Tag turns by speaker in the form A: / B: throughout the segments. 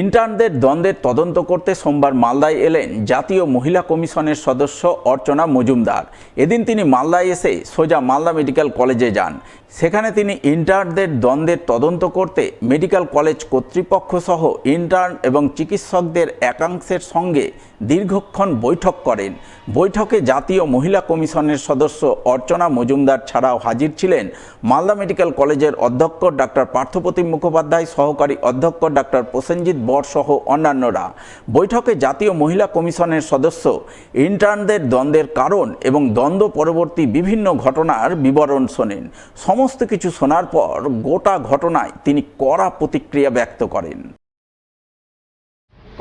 A: ইন্টার্নদের দ্বন্দ্বের তদন্ত করতে সোমবার মালদায় এলেন জাতীয় মহিলা কমিশনের সদস্য অর্চনা মজুমদার। এদিন তিনি মালদায় এসে সোজা মালদা মেডিকেল কলেজে যান। সেখানে তিনি ইন্টার্নদের দ্বন্দ্বের তদন্ত করতে মেডিকেল কলেজ কর্তৃপক্ষ সহ ইন্টার্ন এবং চিকিৎসকদের একাংশের সঙ্গে দীর্ঘক্ষণ বৈঠক করেন। বৈঠকে জাতীয় মহিলা কমিশনের সদস্য অর্চনা মজুমদার ছাড়াও হাজির ছিলেন মালদা মেডিকেল কলেজের অধ্যক্ষ ডাক্তার পার্থপ্রতিম মুখোপাধ্যায়, সহকারী অধ্যক্ষ ডাক্তার প্রসেনজিৎ বর সহ অন্যান্যরা। বৈঠকে জাতীয় মহিলা কমিশনের সদস্য ইন্টার্নদের দ্বন্দ্বের কারণ এবং দ্বন্দ্ব পরবর্তী বিভিন্ন ঘটনার বিবরণ শোনেন। সমস্ত কিছু শোনার পর গোটা ঘটনায় তিনি কড়া প্রতিক্রিয়া ব্যক্ত করেন।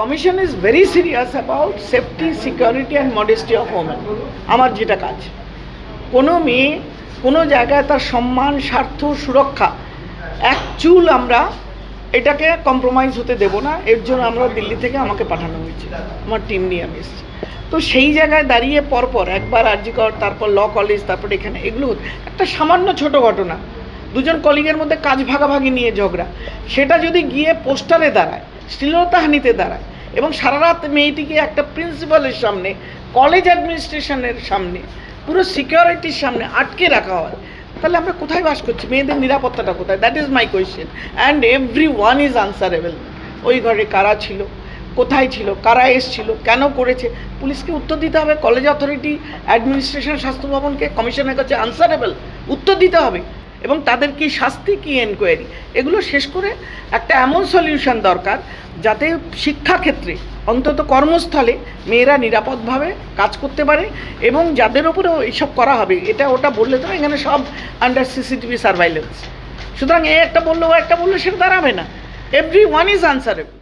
B: Commission is very serious about safety security and modesty of women আমার যেটা কাজ। কোনো মেয়ে কোনো জায়গায় তার সম্মান, স্বার্থ, সুরক্ষা, এক চুল আমরা এটাকে কম্প্রোমাইজ হতে দেব না। এর জন্য আমরা দিল্লি থেকে আমাকে পাঠানো হয়েছে। আমার টিম নিয়ে আমি এসেছি। তো সেই জায়গায় দাঁড়িয়ে পরপর একবার আরজিকর তারপর ল কলেজ তারপর এখানে এগুলো একটা সামান্য ছোট ঘটনা। দুজন কলিগের মধ্যে কাজ ভাগাভাগি নিয়ে ঝগড়া। সেটা যদি গিয়ে পোস্টারে দাঁড়ায়, শ্লীলতাহানিতে দাঁড়ায় এবং সারা রাত মেয়েটিকে একটা প্রিন্সিপালের সামনে, কলেজ অ্যাডমিনিস্ট্রেশনের সামনে, পুরো সিকিউরিটির সামনে আটকে রাখা হয়। তাহলে আমরা কোথায় বাস করছি? মেয়েদের নিরাপত্তাটা কোথায়? That is my question and everyone is answerable ওই ঘরে কারা ছিল? কোথায় ছিল? কারা এসছিল? কেন করেছে? পুলিশকে উত্তর দিতে হবে। কলেজ অথরিটি, অ্যাডমিনিস্ট্রেশন, স্বাস্থ্য ভবনকে কমিশনের কাছে আনসারেবল উত্তর দিতে হবে। এবং তাদের কি শাস্তি কি এনকোয়ারি এগুলো শেষ করে একটা এমন সলিউশন দরকার যাতে শিক্ষাক্ষেত্রে অন্তত কর্মস্থলে মেয়েরা নিরাপদভাবে কাজ করতে পারে এবং যাদের ওপরেও এইসব করা হবে, এটা ওটা বললে তো এখানে সব আন্ডার সিসিটিভি সার্ভাইলেন্স সুতরাং এ একটা বলল, ও একটা বলল, সেটা দাঁড়াবে না। Every one is answerable